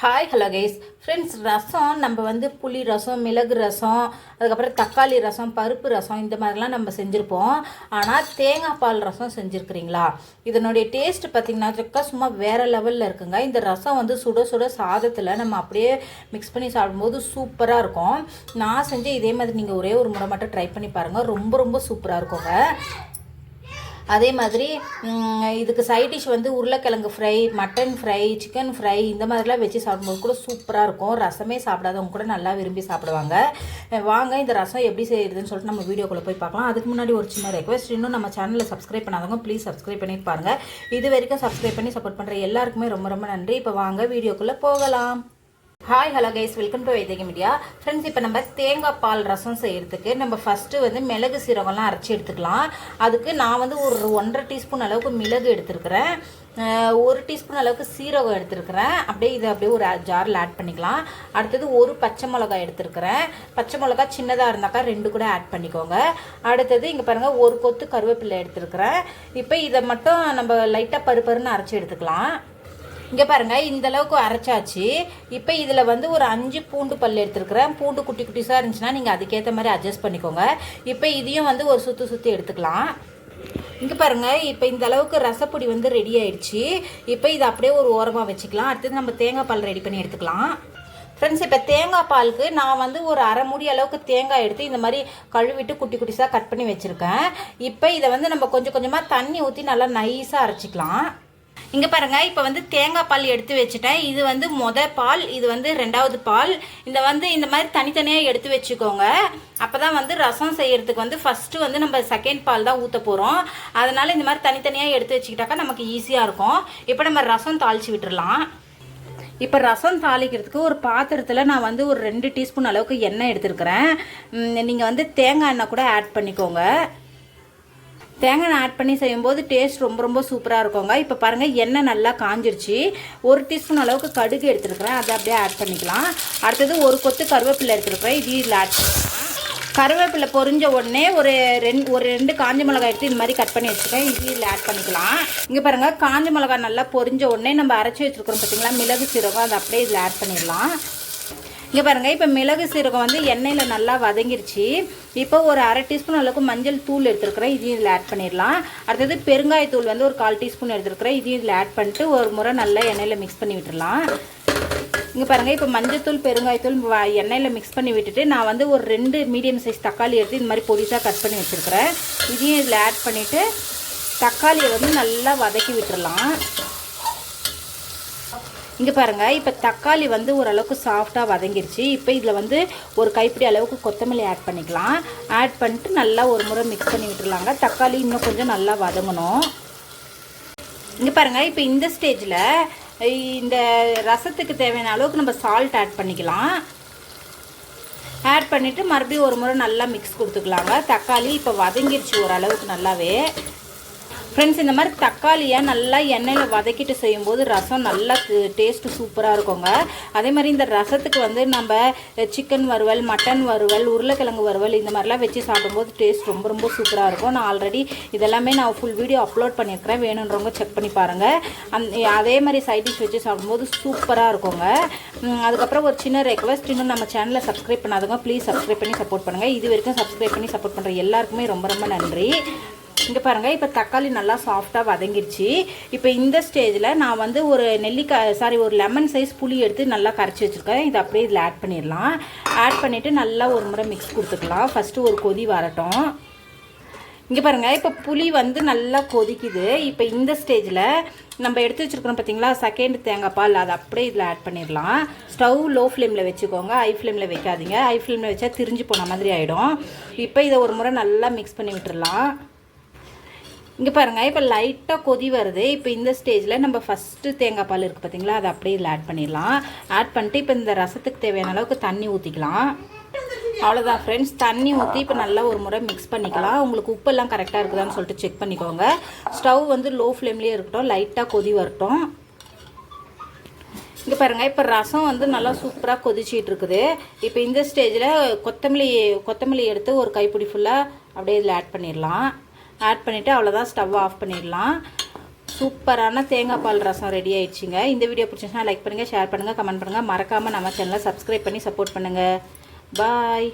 Hi hello guys friends rasam நம்ம வந்து புளி ரசம் மிளகு ரசம் அதுக்கப்புறம் தக்காளி ரசம் பருப்பு ரசம் இந்த மாதிரிலாம் நம்ம செஞ்சுருப்போம். ஆனால் தேங்காய் பால் ரசம் செஞ்சுருக்கிறீங்களா? இதனுடைய டேஸ்ட் பார்த்திங்கனாக்கா சும்மா வேறு லெவலில் இருக்குங்க. இந்த ரசம் வந்து சுட சுட சாதத்தில் நம்ம அப்படியே மிக்ஸ் பண்ணி சாப்பிடும்போது சூப்பராக இருக்கும். நான் செஞ்சு இதே மாதிரி நீங்கள் ஒரே ஒரு முறை மட்டும் ட்ரை பண்ணி பாருங்கள் ரொம்ப ரொம்ப சூப்பராக இருக்குங்க. அதே மாதிரி இதுக்கு சைட் டிஷ் வந்து உருளைக்கிழங்கு fry mutton fry chicken fry இந்த மாதிரிலாம் வச்சு சாப்பிடும்போது கூட சூப்பராக இருக்கும். ரசமே சாப்பிடாதவங்க கூட நல்லா விரும்பி சாப்பிடுவாங்க. வாங்க இந்த ரசம் எப்படி செய்யுதுன்னு சொல்லிட்டு நம்ம வீடியோக்குள்ளே போய் பார்க்கலாம். அதுக்கு முன்னாடி ஒரு சின்ன ரெக்வஸ்ட் இன்னும் நம்ம சேனலில் சப்ஸ்கிரைப் பண்ணாதவங்க ப்ளீஸ் சப்ஸ்கிரைப் பண்ணி பாருங்கள் இது வரைக்கும் சப்ஸ்கிரைப் பண்ணி சப்போர்ட் பண்ணுற எல்லாருக்குமே ரொம்ப ரொம்ப நன்றி. இப்போ வாங்க வீடியோக்குள்ளே போகலாம். Hi hello guys welcome to Vaithika media friends இப்போ நம்ம தேங்காய் பால் ரசம் செய்கிறதுக்கு நம்ம ஃபஸ்ட்டு வந்து மிளகு சீரகம்லாம் அரைச்சி எடுத்துக்கலாம். அதுக்கு நான் வந்து ஒரு ஒன்றரை டீஸ்பூன் அளவுக்கு மிளகு எடுத்துருக்கிறேன். ஒரு டீஸ்பூன் அளவுக்கு சீரகம் எடுத்துருக்கிறேன். அப்படியே இதை அப்படியே ஒரு ஜாரில் ஆட் பண்ணிக்கலாம். அடுத்தது ஒரு பச்சை மிளகாய் எடுத்துருக்கிறேன். பச்சை மிளகாய் சின்னதாக இருந்தாக்கா ரெண்டு கூட ஆட் பண்ணிக்கோங்க. அடுத்தது இங்கே பாருங்கள் ஒரு கொத்து கருவேப்பிலை எடுத்துருக்கிறேன். இப்போ இதை மட்டும் நம்ம லைட்டாக பருப்பருன்னு அரைச்சி எடுத்துக்கலாம். இங்கே பாருங்கள் இந்த அளவுக்கு அரைச்சாச்சு. இப்போ இதில் வந்து ஒரு அஞ்சு பூண்டு பல் எடுத்துருக்குறேன். பூண்டு குட்டி குட்டிஸாக இருந்துச்சுன்னா நீங்கள் அதுக்கேற்ற மாதிரி அட்ஜஸ்ட் பண்ணிக்கோங்க. இப்போ இதையும் வந்து ஒரு சுற்றி சுற்றி எடுத்துக்கலாம். இங்கே பாருங்கள் இப்போ இந்த அளவுக்கு ரசப்பொடி வந்து ரெடி ஆயிடுச்சு. இப்போ இதை அப்படியே ஒரு ஓரமாக வச்சுக்கலாம். அடுத்தது நம்ம தேங்காய் பால் ரெடி பண்ணி எடுத்துக்கலாம். ஃப்ரெண்ட்ஸ் இப்போ தேங்காய் பாலுக்கு நான் வந்து ஒரு அரை மூடி அளவுக்கு தேங்காய் எடுத்து இந்த மாதிரி கழுவிட்டு குட்டி குட்டிஸாக கட் பண்ணி வச்சுருக்கேன். இப்போ இதை வந்து நம்ம கொஞ்சம் கொஞ்சமாக தண்ணி ஊற்றி நல்லா நைஸாக அரைச்சிக்கலாம். இங்கே பாருங்கள் இப்போ வந்து தேங்காய் பால் எடுத்து வச்சுட்டேன். இது வந்து மொத பால் இது வந்து ரெண்டாவது பால். இந்த வந்து இந்த மாதிரி தனித்தனியாக எடுத்து வச்சுக்கோங்க. அப்போ தான் வந்து ரசம் செய்கிறதுக்கு வந்து ஃபஸ்ட்டு வந்து நம்ம செகண்ட் பால் தான் ஊற்ற போகிறோம் அதனால் இந்த மாதிரி தனித்தனியாக எடுத்து வச்சுக்கிட்டாக்கா நமக்கு ஈஸியாக இருக்கும். இப்போ நம்ம ரசம் தாளித்து விட்டுடலாம் இப்போ ரசம் தாளிக்கிறதுக்கு ஒரு பாத்திரத்தில் நான் வந்து ஒரு ரெண்டு டீஸ்பூன் அளவுக்கு எண்ணெய் எடுத்துருக்கிறேன். நீங்கள் வந்து தேங்காய் எண்ணெய் கூட ஆட் பண்ணிக்கோங்க. தேங்காய் எண்ணெய் ஆட் பண்ணி செய்யும்போது டேஸ்ட் ரொம்ப ரொம்ப சூப்பராக இருக்குங்க இப்போ பாருங்கள் எண்ணெய் நல்லா காஞ்சிருச்சு. ஒரு டீஸ்பூன் அளவுக்கு கடுகு எடுத்துருக்குறேன். அதை அப்படியே ஆட் பண்ணிக்கலாம். அடுத்தது ஒரு கொத்து கருவேப்பிலை எடுத்துருக்குறேன். இது இதில் ஆட் பண்ணிக்கலாம். கருவேப்பிலை பொரிஞ்ச உடனே ஒரு ரெண்டு ஒரு ரெண்டு காஞ்ச மிளகாய் எடுத்து இந்த மாதிரி கட் பண்ணி வச்சுருக்கேன் இது இதில் ஆட் பண்ணிக்கலாம். இங்கே பாருங்கள் காஞ்ச மிளகாய் நல்லா பொரிஞ்ச உடனே நம்ம அரைச்சி வச்சுருக்கிறோம் பார்த்தீங்களா மிளகு சீரகம் அதை அப்படியே இதில் ஆட் பண்ணிடலாம். இங்கே பாருங்கள் இப்போ மிளகு சீரகம் வந்து எண்ணெயில் நல்லா வதங்கிருச்சு. இப்போ ஒரு அரை டீஸ்பூன் அளவுக்கு மஞ்சள் தூள் எடுத்துருக்குறேன் இதையும் இதில் ஆட் பண்ணிடலாம். அடுத்தது பெருங்காயத்தூள் வந்து ஒரு கால் டீஸ்பூன் எடுத்துருக்குறேன் இதையும் இதில் ஆட் பண்ணிட்டு ஒரு முறை நல்லா எண்ணெயில் மிக்ஸ் பண்ணி விட்டுடலாம். இங்கே பாருங்கள் இப்போ மஞ்சத்தூள் பெருங்காயத்தூள் வ- எண்ணெயில் மிக்ஸ் பண்ணி விட்டுட்டு நான் வந்து ஒரு ரெண்டு மீடியம் சைஸ் தக்காளி எடுத்து இந்த மாதிரி பொடிசாக கட் பண்ணி வச்சுருக்கிறேன். இதையும் இதில் ஆட் பண்ணிவிட்டு தக்காளியை வந்து நல்லா வதக்கி விட்டுடலாம். இங்கே பாருங்கள் இப்போ தக்காளி வந்து ஓரளவுக்கு சாஃப்டாக வதங்கிருச்சு. இப்போ இதில் வந்து ஒரு கைப்பிடி அளவுக்கு கொத்தமல்லி ஆட் பண்ணிக்கலாம். ஆட் பண்ணிட்டு நல்லா ஒரு முறை மிக்ஸ் பண்ணி விட்டுருலாங்க தக்காளி இன்னும் கொஞ்சம் நல்லா வதங்கணும். இங்கே பாருங்கள் இப்போ இந்த ஸ்டேஜில் இந்த ரசத்துக்கு தேவையான அளவுக்கு நம்ம சால்ட் ஆட் பண்ணிக்கலாம். ஆட் பண்ணிவிட்டு மறுபடியும் ஒரு முறை நல்லா மிக்ஸ் கொடுத்துக்கலாங்க. தக்காளி இப்போ வதங்கிருச்சு ஓரளவுக்கு நல்லாவே. ஃப்ரெண்ட்ஸ் இந்த மாதிரி தக்காளியை நல்லா எண்ணெயில் வதக்கிட்டு செய்யும்போது ரசம் நல்லா டேஸ்ட்டு சூப்பராக இருக்குங்க. அதே மாதிரி இந்த ரசத்துக்கு வந்து நம்ம சிக்கன் வறுவல் மட்டன் வறுவல் உருளைக்கிழங்கு வறுவல் இந்த மாதிரிலாம் வச்சு சாப்பிடும்போது டேஸ்ட் ரொம்ப ரொம்ப சூப்பராக இருக்கும். நான் ஆல்ரெடி இதெல்லாமே நான் ஃபுல் வீடியோ அப்லோட் பண்ணியிருக்கிறேன். வேணுன்றவங்க செக் பண்ணி பாருங்கள் அந் அதே மாதிரி சைட் டிஷ் வச்சு சாப்பிடும்போது சூப்பராக இருக்குங்க. அதுக்கப்புறம் ஒரு சின்ன ரெக்வஸ்ட் இன்னும் நம்ம சேனலை சப்ஸ்கிரைப் பண்ணாதவங்க ப்ளீஸ் சப்ஸ்கிரைப் பண்ணி சப்போர்ட் பண்ணுங்கள் இது வரைக்கும் சப்ஸ்கிரைப் பண்ணி சப்போர்ட் பண்ணுற எல்லாருக்குமே ரொம்ப ரொம்ப நன்றி. இங்கே பாருங்கள் இப்போ தக்காளி நல்லா சாஃப்டாக வதங்கிடுச்சு இப்போ இந்த ஸ்டேஜில் நான் வந்து ஒரு நெல்லிக்காய் சாரி ஒரு லெமன் சைஸ் புளி எடுத்து நல்லா கரைச்சி வச்சுருக்கேன். இதை அப்படியே இதில் ஆட் பண்ணிடலாம். ஆட் பண்ணிவிட்டு நல்லா ஒரு முறை மிக்ஸ் கொடுத்துக்கலாம். ஃபஸ்ட்டு ஒரு கொதி வரட்டும். இங்கே பாருங்கள் இப்போ புளி வந்து நல்லா கொதிக்குது. இப்போ இந்த ஸ்டேஜில் நம்ம எடுத்து வச்சுருக்கிறோம் பார்த்தீங்களா செகண்ட் தேங்காய் பால் அதை அப்படியே இதில் ஆட் பண்ணிடலாம். ஸ்டவ் லோ ஃப்ளேமில் வச்சுக்கோங்க ஹை ஃப்ளேமில் வைக்காதீங்க. ஹை ஃப்ளேமில் வச்சா திரிஞ்சு போன மாதிரி ஆகிடும் இப்போ இதை ஒரு முறை நல்லா மிக்ஸ் பண்ணி விட்டுடலாம் இங்கே பாருங்கள் இப்போ லைட்டாக கொதி வருது. இப்போ இந்த ஸ்டேஜில் நம்ம ஃபஸ்ட்டு தேங்காய் பால் இருக்குது பார்த்தீங்களா அதை அப்படியே இதில் ஆட் பண்ணிடலாம். ஆட் பண்ணிட்டு இப்போ இந்த ரசத்துக்கு தேவையான அளவுக்கு தண்ணி ஊற்றிக்கலாம் அவ்வளோதான் ஃப்ரெண்ட்ஸ் தண்ணி ஊற்றி இப்போ நல்லா ஒரு முறை மிக்ஸ் பண்ணிக்கலாம். உங்களுக்கு உப்பெல்லாம் கரெக்டாக இருக்குதான்னு சொல்லிட்டு செக் பண்ணிக்கோங்க. ஸ்டவ் வந்து லோ ஃப்ளேம்லேயே இருக்கட்டும் லைட்டாக கொதி வரட்டும். இங்கே பாருங்கள் இப்போ ரசம் வந்து நல்லா சூப்பராக கொதிச்சிட்டு இருக்குது. இப்போ இந்த ஸ்டேஜில் கொத்தமல்லி கொத்தமல்லி எடுத்து ஒரு கைப்பிடி ஃபுல்லாக அப்படியே இதில் ஆட் பண்ணிடலாம். ஆட் பண்ணிவிட்டு அவ்வளோதான் ஸ்டவ் ஆஃப் பண்ணிடலாம். சூப்பரான தேங்காய் பால் ரசம் ரெடி ஆயிடுச்சுங்க. இந்த வீடியோ பிடிச்சிச்சுன்னா லைக் பண்ணுங்கள் ஷேர் பண்ணுங்கள் கமெண்ட் பண்ணுங்கள் மறக்காமல் நம்ம சேனலை சப்ஸ்கிரைப் பண்ணி சப்போர்ட் பண்ணுங்கள் பாய்